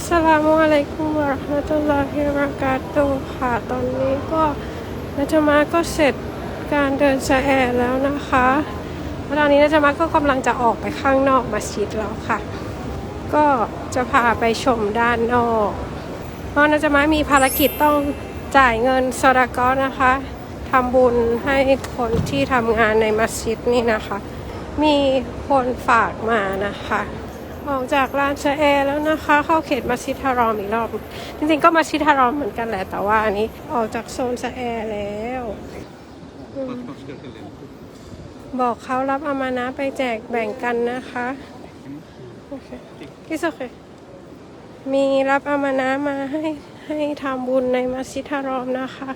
อัสสลามุอะลัยกุมวะราะห์มะตุลลอฮิวะบะเราะกาตุฮ์ค่ะตอนนี้ก็นัจมาก็เสร็จการเดินสะแอแล้วนะคะแล้วตอนนี้นัจมาก็กำลังจะออกไปข้างนอกมัสยิดแล้วค่ะ ก็จะพาไปชมด้านนอก เพราะนัจมามีภารกิจต้องจ่ายเงินสดากอนะคะทำบุญให้คนที่ทำงานในมัสยิดนี่นะคะ มีคนฝากมานะคะ ออกจากลานชะแอแล้วนะคะ เข้าเขตมัสยิดฮารอมอีกรอบ จริงๆก็มัสยิดฮารอมเหมือนกันแหละ แต่ว่าอันนี้ออกจากโซนชะแอแล้วอบอกเขารับอามานะไปแจกแบ่งกันนะคะโอเคกิสโอเคมีรับอามานะมาให้ให้ทำบุญในมัสยิดฮารอมนะคะ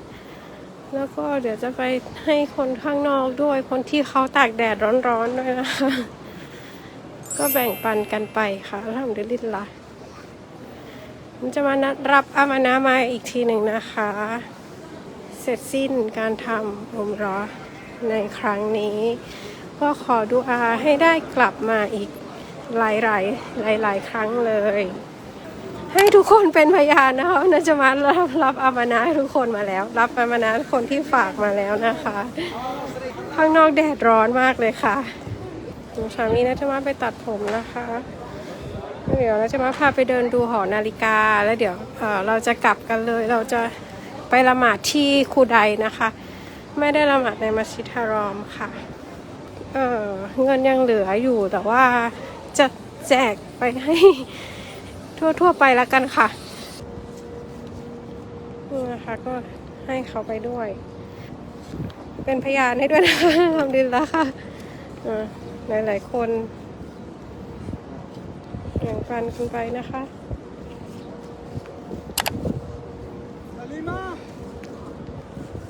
แล้วก็เดี๋ยวจะไปให้คนข้างนอกด้วยคนที่เขาตากแดดร้อนๆด้วยนะคะ ก็แบ่งปันกันไปค่ะทำด้วยลิลละผมจะมานัดรับอามานะมาอีกทีหนึ่งนะคะ เสร็จสิ้นการทำอุมรอในครั้งนี้ ก็ขอดูอาให้ได้กลับมาอีกหลายหลายหลายหลายครั้งเลย ให้ทุกคนเป็นพยานนะคะนจะมารับรับอามานะให้ทุกคนมาแล้ว รับอามานะคนที่ฝากมาแล้วนะคะ ข้างนอกแดดร้อนมากเลยค่ะ หนูสามีนะจะมาไปตัดผมนะคะ เดี๋ยวเราจะมาพาไปเดินดูหอนาฬิกา แล้วเดี๋ยวเเราจะกลับกันเลย เราจะไปละหมาดที่คูไดนะคะ ไม่ได้ละหมาดในมัสยิดฮารอมค่ะ เออเงินยังเหลืออยู่แต่ว่าจะแจกไปให้ทั่วๆไปแล้วกันค่ะนี่นะคะก็ให้เขาไปด้วย เป็นพยานให้ด้วยนะคะทำดีแล้วค่ะอ่า หลาย ๆ คนแบ่งปันกันไปนะคะ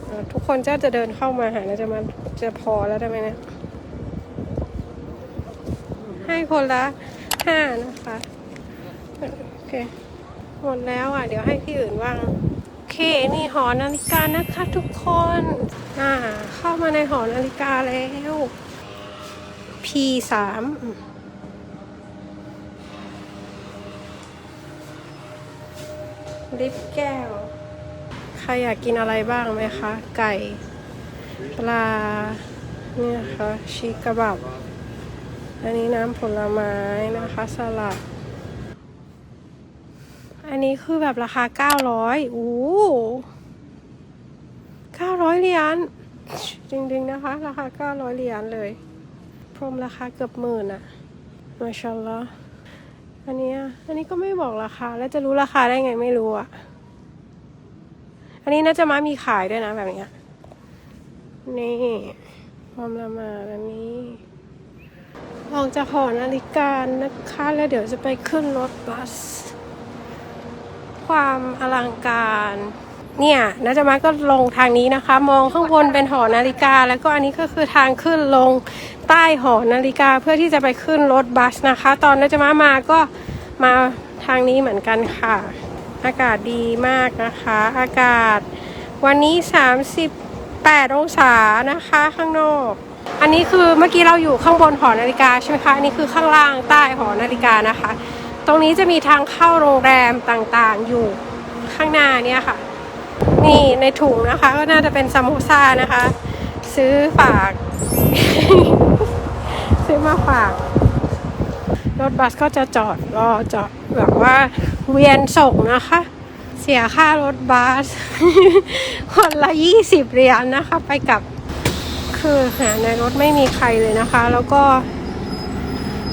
อ่าทุกคนจะจะเดินเข้ามาหาแล้วจะมาจะพอแล้วได้ไหมเนี่ยให้คนละห้านะคะ โอเค หมดแล้วอะ เดี๋ยวให้ที่อื่นว่าง โอเค นี่หอนาฬิกานะคะทุกคน อ่า เข้ามาในหอนาฬิกาแล้ว P สามลิปแก้ว ใครอยากกินอะไรบ้างไหมคะ ไก่ ปลา เนี่ยค่ะชีกระบับ อันนี้น้ำผลไม้นะคะสลัด อันนี้คือแบบราคา900โอ้900เหรียญจริงๆนะคะ ราคา900เหรียญเลย พรมราคาเกือบหมื่นอะมาชาอัลลอฮ์อันนี้อันนี้ก็ไม่บอกราคา แล้วจะรู้ราคาได้ไงไม่รู้อะอันนี้น่าจะมามีขายด้วยนะแบบนี้นี่พรมละมาดอันนี้ออกจากหอนาฬิกานะคะ แล้วเดี๋ยวจะไปขึ้นรถบัส ความอลังการ เนี่ยนาจะมาก็ลงทางนี้นะคะ มองข้างบนเป็นหอนาฬิกา แล้วก็อันนี้ก็คือทางขึ้นลง ต้หอนาฬิกาเพื่อที่จะไปขึ้นรถบัสนะคะ ตอนนาจะมามาก็มาทางนี้เหมือนกันค่ะ อากาศดีมากนะคะ อากาศ วันนี้ 38 องศานะคะข้างนอก อันนี้คือเมื่อกี้เราอยู่ข้างบนหอนาฬิกาใช่ไหมคะอันนี้คือข้างล่างใต้หอนาฬิกานะคะ ตรงนี้จะมีทางเข้าโรงแรมต่างๆ อยู่ข้างหน้าเนี่ยค่ะ นี่ในถุงนะคะก็น่าจะเป็นซามโมซ่านะคะ ซื้อฝาก มาฝาก รถบัสก็จะจอดรอจอดแบบว่าเวียนส่งนะคะ เสียค่ารถบัสคนละยี่สิบเหรียญนะคะ ไปกับคือหาในรถไม่มีใครเลยนะคะ แล้วก็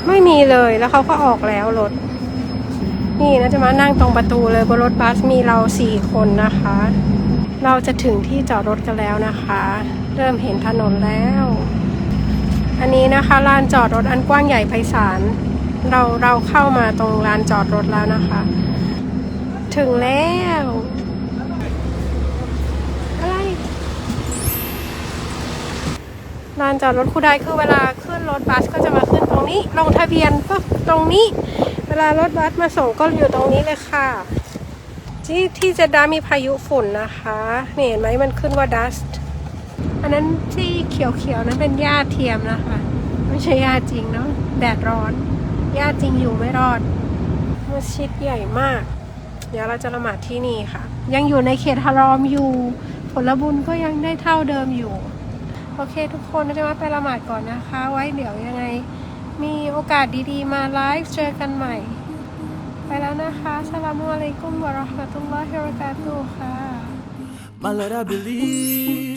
ไม่มีเลยแล้วเขาก็ออกแล้วรถ นี่นะจะมานั่งตรงประตูเลยบนรถบัสมีเราสี่คนนะคะ เราจะถึงที่จอดรถกันแล้วนะคะ เริ่มเห็นถนนแล้ว อันนี้นะคะลานจอดรถอันกว้างใหญ่ไพศาล เราเราเข้ามาตรงลานจอดรถแล้วนะคะ ถึงแล้วอะไรลานจอดรถคูไดคือเวลาขึ้นรถบัสก็จะมาขึ้นตรงนี้ ลงทะเบียนก็ตรงนี้ เวลารถบัสมาส่งก็อยู่ตรงนี้เลยค่ะที่ที่เจะดามีพายุฝุ่นนะคะนี่เห็นไหมมันขึ้นว่า dust อันนั้นที่เขียวๆนั้นเป็นหญ้าเทียมนะคะ ไม่ใช่หญ้าจริงเนาะแดดร้อนหญ้าจริงอยู่ไม่รอดมัสยิดใหญ่มาก เดี๋ยวเราจะละหมาดที่นี่ค่ะ ยังอยู่ในเขตฮารอมอยู่ ผลบุญก็ยังได้เท่าเดิมอยู่ โอเคทุกคนเราจะมาไปละหมาดก่อนนะคะ ไว้เดี๋ยวยังไง มีโอกาสดีๆ มาไลฟ์เจอกันใหม่ ไปแล้วนะคะสลามุอะลัยกุมวะราะห์มะตุลลอฮิวะบะเราะกาตุฮ์ค่ะ My Lord, I believe.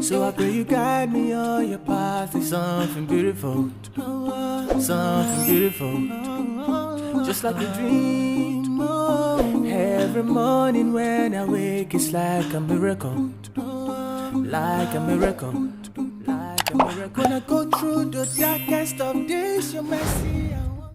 So I pray you guide me on your path. It's something beautiful. Something beautiful. Just like a dream. Every morning when I wake, it's like a miracle. Like a miracle. Like a miracle. When I go through the darkest of days, your mercy.